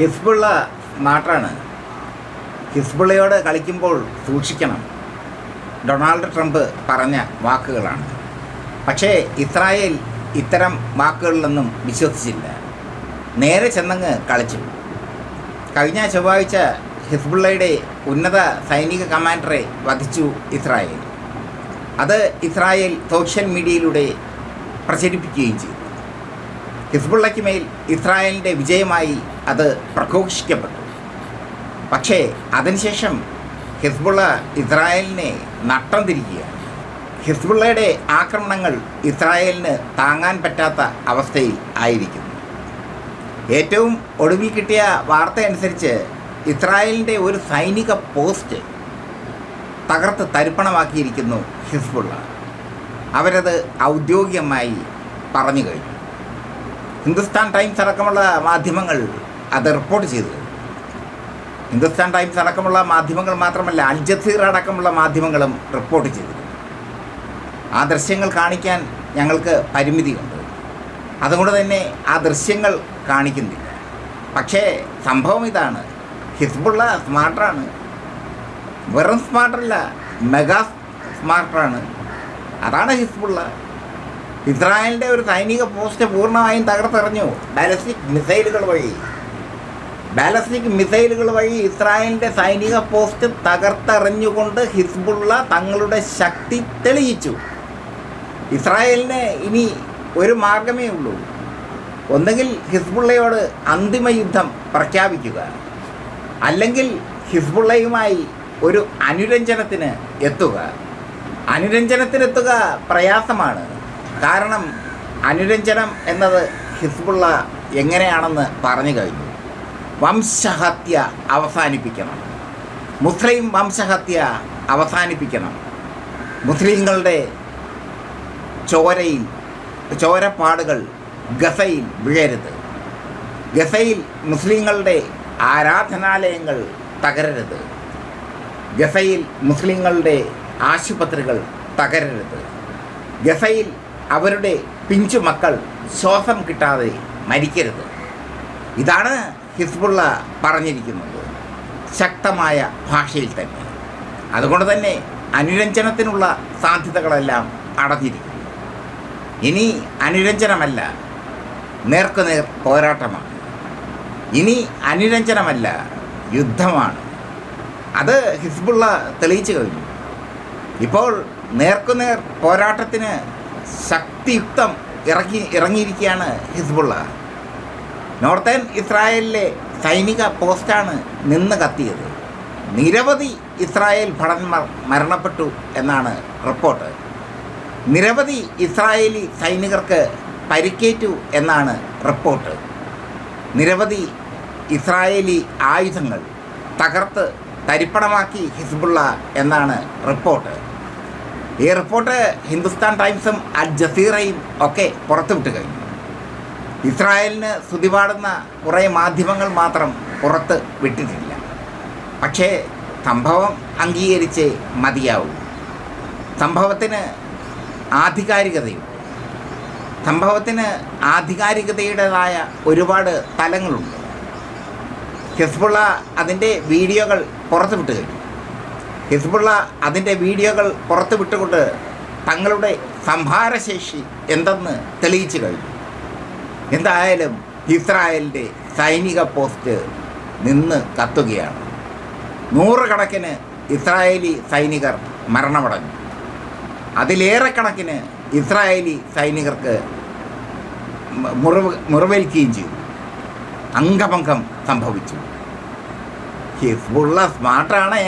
Hezbollah നാട്ടാണ്. ഹിസ്ബുള്ളയോട് കളിക്കുമ്പോൾ സൂക്ഷിക്കണം. Donald Trump പറഞ്ഞ വാക്കുകളാണ്. പക്ഷേ ഇസ്രായേൽ ഇത്തരം വാക്കുകളിലൊന്നും വിശ്വസിച്ചില്ല. നേരെ ചെന്നങ്ങ് കളിച്ചു. കഴിഞ്ഞ ചൊവ്വാഴ്ച ഹിസ്ബുള്ളയുടെ ഉന്നത സൈനിക കമാൻഡറെ വധിച്ചു ഇസ്രായേൽ. അത് ഇസ്രായേൽ സോഷ്യൽ മീഡിയയിലൂടെ പ്രചരിപ്പിക്കുകയും ചെയ്തു. ഹിസ്ബുള്ളയ്ക്ക് മേൽ ഇസ്രായേലിന്റെ വിജയമായി അത് പ്രഘോഷിക്കപ്പെട്ടു. പക്ഷേ അതിനുശേഷം ഹിസ്ബുള്ള ഇസ്രായേലിനെ നട്ടം തിരിക്കുകയാണ്. ഹിസ്ബുള്ളയുടെ ആക്രമണങ്ങൾ ഇസ്രായേലിന് താങ്ങാൻ പറ്റാത്ത അവസ്ഥയിൽ ആയിരിക്കുന്നു. ഏറ്റവും ഒടുവിൽ കിട്ടിയ വാർത്തയനുസരിച്ച് ഇസ്രായേലിന്റെ ഒരു സൈനിക പോസ്റ്റ് തകർത്ത് തരിപ്പണമാക്കിയിരിക്കുന്നു ഹിസ്ബുള്ള. അവരത് ഔദ്യോഗികമായി പറഞ്ഞു കഴിഞ്ഞു. ഹിന്ദുസ്ഥാൻ ടൈംസ് അടക്കമുള്ള മാധ്യമങ്ങൾ അത് റിപ്പോർട്ട് ചെയ്തു. ഹിന്ദുസ്ഥാൻ ടൈംസ് അടക്കമുള്ള മാധ്യമങ്ങൾ മാത്രമല്ല അൽ ജസീർ അടക്കമുള്ള മാധ്യമങ്ങളും റിപ്പോർട്ട് ചെയ്തു. ആ ദൃശ്യങ്ങൾ കാണിക്കാൻ ഞങ്ങൾക്ക് പരിമിതിയുണ്ട്. അതുകൊണ്ട് തന്നെ ആ ദൃശ്യങ്ങൾ കാണിക്കുന്നില്ല. പക്ഷേ സംഭവം ഇതാണ്. ഹിസ്ബുള്ള സ്മാർട്ടാണ്. വെറും സ്മാർട്ടല്ല മെഗാ സ്മാർട്ടാണ്. അതാണ് ഹിസ്ബുള്ള. ഇസ്രായേലിന്റെ ഒരു സൈനിക പോസ്റ്റ് പൂർണമായും തകർത്തെറിഞ്ഞു. ബാലസ്റ്റിക് മിസൈലുകൾ വഴി. ബാലസ്റ്റിക് മിസൈലുകൾ വഴി ഇസ്രായേലിന്റെ സൈനിക പോസ്റ്റ് തകർത്തെറിഞ്ഞുകൊണ്ട് ഹിസ്ബുള്ള തങ്ങളുടെ ശക്തി തെളിയിച്ചു. ഇസ്രായേലിന് ഇനി ഒരു മാർഗമേ ഉള്ളൂ. ഒന്നുകിൽ ഹിസ്ബുള്ളയോട് അന്തിമ യുദ്ധം പ്രഖ്യാപിക്കുക. അല്ലെങ്കിൽ ഹിസ്ബുള്ളയുമായി ഒരു അനുരഞ്ജനത്തിന് എത്തുക. അനുരഞ്ജനത്തിനെത്തുക പ്രയാസമാണ്. കാരണം അനുരഞ്ജനം എന്നത് ഹിസ്ബുള്ള എങ്ങനെയാണെന്ന് പറഞ്ഞു കഴിഞ്ഞു. വംശഹത്യ അവസാനിപ്പിക്കണം. മുസ്ലിം വംശഹത്യ അവസാനിപ്പിക്കണം. മുസ്ലിങ്ങളുടെ ചോരയിൽ ചോരപ്പാടുകൾ ഗസയിൽ വീഴരുത്. ഗസയിൽ മുസ്ലിങ്ങളുടെ ആരാധനാലയങ്ങൾ തകരരുത്. ഗസയിൽ മുസ്ലിങ്ങളുടെ ആശുപത്രികൾ തകരരുത്. ഗസയിൽ അവരുടെ പിഞ്ചു മക്കൾ ശ്വാസം കിട്ടാതെ മരിക്കരുത്. ഇതാണ് ഹിസ്ബുള്ള പറഞ്ഞിരിക്കുന്നത്. ശക്തമായ ഭാഷയിൽ തന്നെ. അതുകൊണ്ട് തന്നെ അനുരഞ്ജനത്തിനുള്ള സാധ്യതകളെല്ലാം അടഞ്ഞിരിക്കുന്നു. ഇനി അനുരഞ്ജനമല്ല നേർക്കുനേർ പോരാട്ടമാണ്. ഇനി അനുരഞ്ജനമല്ല യുദ്ധമാണ്. അത് ഹിസ്ബുള്ള തെളിയിച്ചു കഴിഞ്ഞു. ഇപ്പോൾ നേർക്കുനേർ പോരാട്ടത്തിന് ശക്തിയുക്തം ഇറങ്ങി ഇറങ്ങിയിരിക്കുകയാണ് ഹിസ്ബുള്ള. നോർത്തേൺ ഇസ്രായേലിലെ സൈനിക പോസ്റ്റാണ് നിന്ന് കത്തിയത്. നിരവധി ഇസ്രായേൽ ഭടന്മാർ മരണപ്പെട്ടു എന്നാണ് റിപ്പോർട്ട്. നിരവധി ഇസ്രായേലി സൈനികർക്ക് പരിക്കേറ്റു എന്നാണ് റിപ്പോർട്ട്. നിരവധി ഇസ്രായേലി ആയുധങ്ങൾ തകർത്ത് തരിപ്പണമാക്കി ഹിസ്ബുള്ള എന്നാണ് റിപ്പോർട്ട്. ഈ റിപ്പോർട്ട് ഹിന്ദുസ്ഥാൻ ടൈംസും അൽ ജസീറയും ഒക്കെ പുറത്തുവിട്ട് കഴിഞ്ഞു. ഇസ്രായേലിന് സ്തുതിപാടുന്ന കുറേ മാധ്യമങ്ങൾ മാത്രം പുറത്ത് വിട്ടിട്ടില്ല. പക്ഷേ സംഭവം അംഗീകരിച്ച് മതിയാവും. സംഭവത്തിന് ആധികാരികതയുണ്ട് സംഭവത്തിന് ആധികാരികതയുടേതായ ഒരുപാട് തലങ്ങളുണ്ട്. ഹിസ്ബുള്ള അതിന്റെ വീഡിയോകൾ പുറത്തുവിട്ട് കഴിഞ്ഞു. ഹിസ്ബുള്ള അതിന്റെ വീഡിയോകൾ പുറത്തു വിട്ടുകൊണ്ട് തങ്ങളുടെ സംഹാരശേഷി എന്തെന്ന് തെളിയിച്ചു കഴിഞ്ഞു. എന്തായാലും ഇസ്രായേലിന്റെ സൈനിക പോസ്റ്റ് നിന്ന് കത്തുകയാണ്. നൂറുകണക്കിന് ഇസ്രായേലി സൈനികർ മരണമടഞ്ഞു. അതിലേറെ കണക്കിന് ഇസ്രായേലി സൈനികർക്ക് മുറിവ് മുറിവേൽക്കുകയും ചെയ്തു. അംഗഭംഗം സംഭവിച്ചു. ഹിസ്ബുള്ള സ്മാർട്ടാണേ.